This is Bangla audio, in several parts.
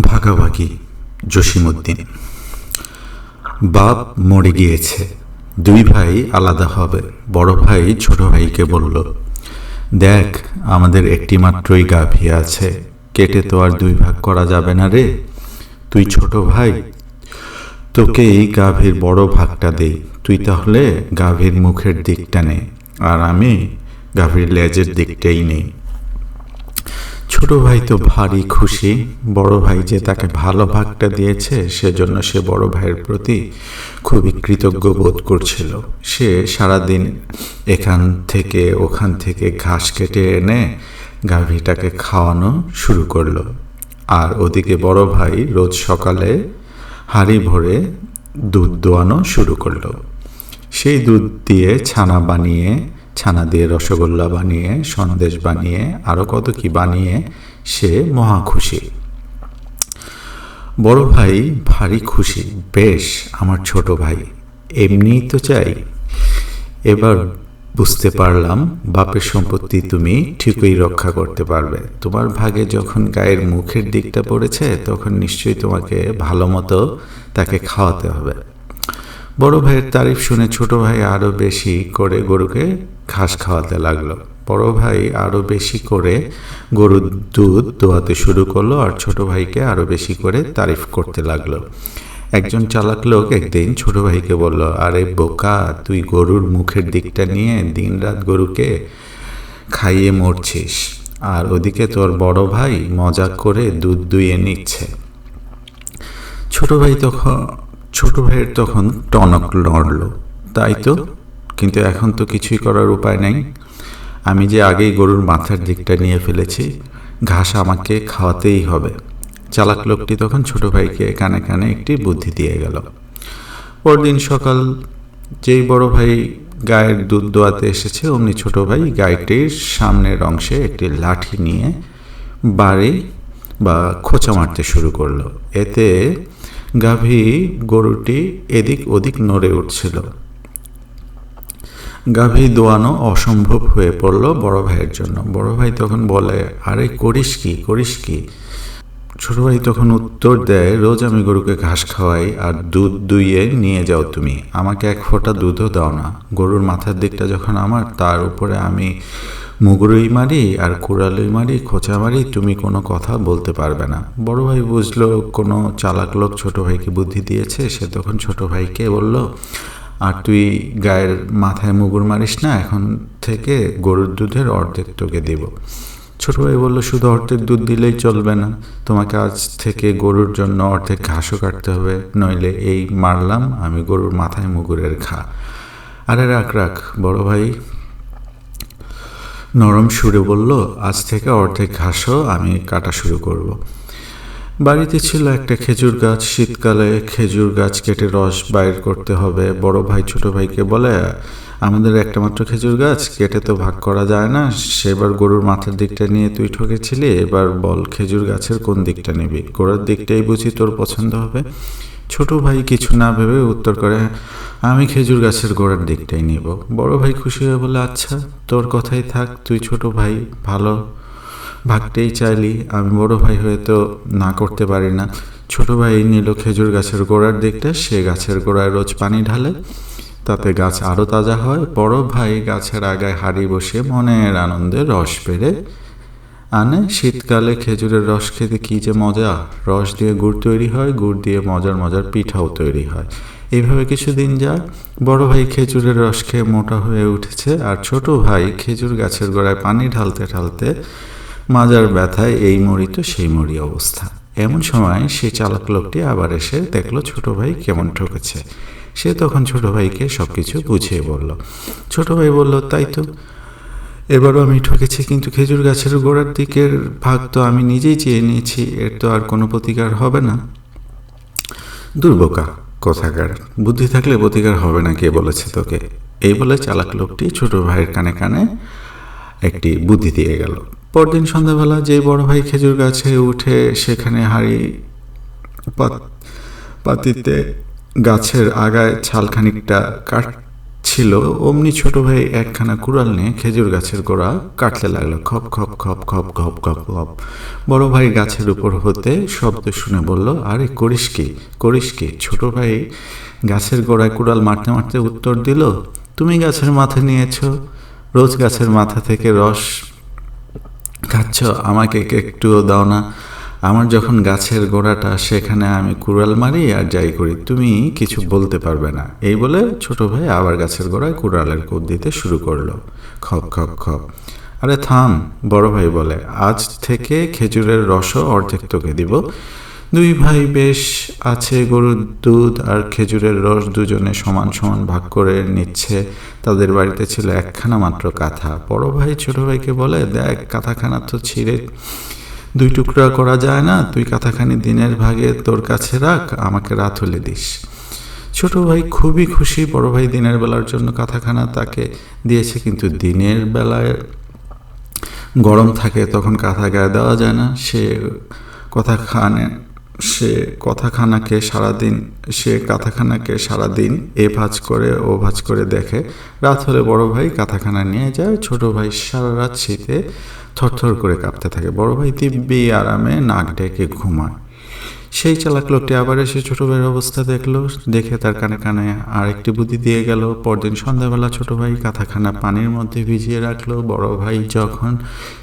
ভাগাভাগি, জসিমউদ্দিন। বাপ মরে গিয়েছে। দুই ভাই আলাদা হবে। বড় ভাই ছোট ভাইকে বলল, দেখ, আমাদের একটি মাত্রই গাভী আছে। কেটে তো আর দুই ভাগ করা যাবে না রে। তুই ছোট ভাই, তোকে এই গাভীর বড় ভাগটা দেই তুই তাহলে গাভীর মুখের দিকটা নে। আর আমি গাভীর লেজের দিকটাই নেই। ছোট ভাই তো ভারী খুশি, বড় ভাই যে তাকে ভালো ভাগটা দিয়েছে, সেজন্য সে বড় ভাইয়ের প্রতি খুবই কৃতজ্ঞ বোধ করছিল। সে সারাদিন এখান থেকে ওখান থেকে ঘাস কেটে এনে গাভীটাকে খাওয়ানো শুরু করল। আর ওদিকে বড় ভাই রোজ সকালে হাঁড়ি ভরে দুধ দোয়ানো শুরু করল। সেই দুধ দিয়ে ছানা বানিয়ে ছানা দিয়ে রসগোল্লা বানিয়ে, সন্দেশ বানিয়ে আরও কত কি বানিয়ে, সে মহা খুশি। বড় ভাই ভারী খুশি, বেশ, আমার ছোট ভাই, এমনিই তো চাই। এবার বুঝতে পারলাম, বাপের সম্পত্তি তুমি ঠিকই রক্ষা করতে পারবে। তোমার ভাগে যখন গায়ের মুখের দিকটা পড়েছে, তখন নিশ্চয়ই তোমাকে ভালো মতো তাকে খাওয়াতে হবে। বড় ভাইয়ের তারিফ শুনে ছোট ভাই আরও বেশি করে গরুকে ঘাস খাওয়াতে লাগল। বড় ভাই আরও বেশি করে গরুর দুধ দোয়াতে শুরু করল আর ছোট ভাইকে আরও বেশি করে তারিফ করতে লাগল। একজন চালাক লোক একদিন ছোট ভাইকে বলল, আরে বোকা, তুই গরুর মুখের দিকটা নিয়ে দিনরাত গরুকে খাইয়ে মরছিস আর ওদিকে তোর বড় ভাই মজা করে দুধ দুইয়ে নিচ্ছে। ছোট ভাই তখন ছোট ভাইয়ের তখন টনক লড়ল তাই তো? কিন্তু এখন তো কিছুই করার উপায় নেই। আমি যে আগেই গরুর মাথার দিকটা নিয়ে ফেলেছি, ঘাস আমাকে খাওয়াতেই হবে। চালাক লোকটি তখন ছোট ভাইকে কানে কানে একটি বুদ্ধি দিয়ে গেল। পরদিন সকাল, যেই বড় ভাই গায়ের দুধ দোয়াতে এসেছে, অমনি ছোট ভাই গাইটির সামনের অংশে একটি লাঠি নিয়ে বাড়ি বা খোঁচা মারতে শুরু করল। এতে গাভী গরুটি এদিক ওদিক নড়ে উঠছিল। গাভী দোয়ানো অসম্ভব হয়ে পড়ল বড় ভাইয়ের জন্য। বড় ভাই তখন বলে, আরে করিস কি করিস কি? ছোট ভাই তখন উত্তর দেয়, রোজ আমি গরুকে ঘাস খাওয়াই আর দুধ দুইয়ে নিয়ে যাও তুমি। আমাকে এক ফোঁটা দুধও দাও না। গরুর মাথার দিকটা যখন আমার, তার উপরে আমি মুগুরই মারি আর কুড়ালই মারি, খোঁচা মারি, তুমি কোনো কথা বলতে পারবে না। বড় ভাই বুঝলো, কোনো চালাক লোক ছোট ভাইকে বুদ্ধি দিয়েছে, সে তখন ছোট ভাইকে বলল, আর তুই গায়ের মাথায় মুগুর মারিস না, এখন থেকে গরুর দুধের অর্ধেক তোকে দেব। ছোট ভাই বলল, শুধু অর্ধেক দুধ দিলেই চলবে না, তোমাকে আজ থেকে গরুর জন্য অর্ধেক ঘাসও কাটতে হবে, নইলে এই মারলাম, আমি গরুর মাথায় মুগুরের ঘা। আরে রাখ রাখ, বড় ভাই নরম সুরে বলল, আজ থেকে অর্ধেক ঘাসও আমি কাটা শুরু করব। বাড়িতে ছিল একটা খেজুর গাছ। শীতকালে খেজুর গাছ কেটে রস বাইর করতে হবে। বড় ভাই, ছোট ভাইকে বলে, আমাদের একটা মাত্র খেজুর গাছ, কেটে তো ভাগ করা যায় না। সেবার গরুর মাথার দিকটা নিয়ে তুই ঠকেছিলি, এবার বল খেজুর গাছের কোন দিকটা নিবি? গোড়ার দিকটাই বুঝি তোর পছন্দ হবে। ছোট ভাই কিছু না ভেবে উত্তর করে, আমি খেজুর গাছের গোড়ার দিকটাই নিব। বড় ভাই খুশি হয়ে বলে আচ্ছা তোর কথাই থাক, তুই ছোট ভাই, ভালো ভাগতেই চাইলি। আমি বড় ভাই হয়ে তো না করতে পারি না। ছোট ভাই নিল খেজুর গাছের গোড়ার দিকটা, সে গাছের গোড়ায় রোজ পানি ঢালে, তাতে গাছ আরও তাজা হয়। বড় ভাই গাছের আগায় হাড়ি বসে মনের আনন্দে রস পেরে আনে? শীতকালে খেজুরের রস খেতে কী যে মজা? রস দিয়ে গুড় তৈরি হয়, গুড় দিয়ে মজার মজার পিঠাও তৈরি হয়। এইভাবে কিছুদিন যায়। বড় ভাই খেজুরের রস খেয়ে মোটা হয়ে উঠেছে আর ছোট ভাই খেজুর গাছের গোড়ায় পানি ঢালতে ঢালতে মাজার ব্যথায় এই মরি তো সেই মরি অবস্থা। এমন সময় সেই চালক লোকটি আবার এসে দেখল ছোট ভাই কেমন ঠকেছে। সে তখন ছোট ভাইকে সব কিছু বুঝিয়ে বলল। ছোট ভাই বলল, তাই তো। এবারও আমি ঠকেছি, কিন্তু খেজুর গাছের গোড়ার দিকের ভাগ তো আমি নিজেই চেয়ে নিয়েছি, এর তো আর কোনো প্রতিকার হবে না। দুর্বোকা কোথাকার। বুদ্ধি থাকলে প্রতিকার হবে না, কে বলেছে তোকে? এই বলে চালাক লোকটি ছোট ভাইয়ের কানে কানে একটি বুদ্ধি দিয়ে গেল। পরদিন সন্ধ্যাবেলা যে বড় ভাই খেজুর গাছে উঠে সেখানে হাড়ি পাতিতে গাছের আগায় ছাল খানিকটা কাট ছিল, অমনি ছোট ভাই একখানা কুড়াল নিয়ে খেজুর গাছের গোড়া কাটতে লাগল, খপ খপ খপ খপ খপ খপ খপ। বড় ভাই গাছের উপর হতে শব্দ শুনে বলল, আরে, করিস কি? করিস কি? ছোট ভাই গাছের গোড়ায় কুড়াল মারতে মারতে উত্তর দিল, তুমি গাছের মাথা নিয়েছ, রোজ গাছের মাথা থেকে রস খাচ্ছ, আমাকে একটুও দাও না। আমার যখন গাছের গোড়াটা সেখানে আমি কুড়াল মারি আর যাই করি, তুমি কিছু বলতে পারবে না। এই বলে ছোট ভাই আবার গাছের গোড়ায় কুড়ালের কুদ দিতে শুরু করল। খপ খপ খপ। আরে থাম, বড় ভাই বলে, আজ থেকে খেজুরের রসও অর্ধেক তোকে দিব। দুই ভাই বেশ আছে, গরুর দুধ আর খেজুরের রস দুজনে সমান সমান ভাগ করে নিচ্ছে। তাদের বাড়িতে ছিল একখানা মাত্র কাঁথা। বড় ভাই ছোট ভাইকে বলে, দেখ, কাঁথাখানা তো ছিঁড়ে দুই টুকরা করা যায় না, তুই কাথাখানি দিনের ভাগে তোর কাছে রাখ, আমাকে রাত হলে দিস। ছোট ভাই খুবই খুশি, বড় ভাই দিনের বেলার জন্য কাথাখানা তাকে দিয়েছে, কিন্তু দিনের বেলায় গরম থাকে, তখন কাঁথা গায়ে দেওয়া যায় না। সে কথা খানে সে কথাখানাকে সারাদিন, সে কাথাখানাকে সারাদিন এ ভাজ করে, ও ভাজ করে দেখে। রাত হলে বড় ভাই কাথাখানা নিয়ে যায়, ছোট ভাই সারা রাত শীতে থরথর করে কাঁপতে থাকে। বড় ভাই দিব্যি আরামে নাক ডেকে ঘুমায়। সেই চালাক লোকটি আবার এসে ছোট ভাইয়ের অবস্থা দেখল, দেখে তার কানে কানে আরেকটি বুদ্ধি দিয়ে গেল। পরদিন সন্ধ্যাবেলা ছোট ভাই কাঁথাখানা পানির মধ্যে ভিজিয়ে রাখল। বড় ভাই যখন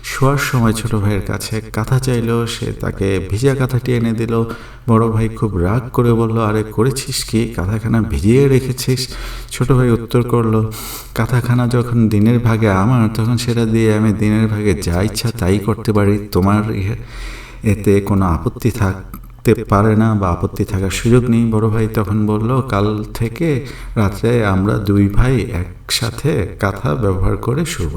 শোয়ার সময় ছোট ভাইয়ের কাছে কাঁথা চাইলো, সে তাকে ভিজা কাঁথাটি এনে দিল। বড় ভাই খুব রাগ করে বলল, আরে করেছিস কি? কাঁথাখানা ভিজিয়ে রেখেছিস? ছোট ভাই উত্তর করল, কাঁথাখানা যখন দিনের ভাগে আমার, তখন সেটা দিয়ে আমি দিনের ভাগে যা ইচ্ছা তাই করতে পারি। তোমার ইয়ে- এতে কোনো আপত্তি থাক থাকতে পারে না বা আপত্তি থাকার সুযোগ নেই। বড় ভাই তখন বলল, কাল থেকে রাত্রে আমরা দুই ভাই একসাথে কাঁথা ব্যবহার করে শুভ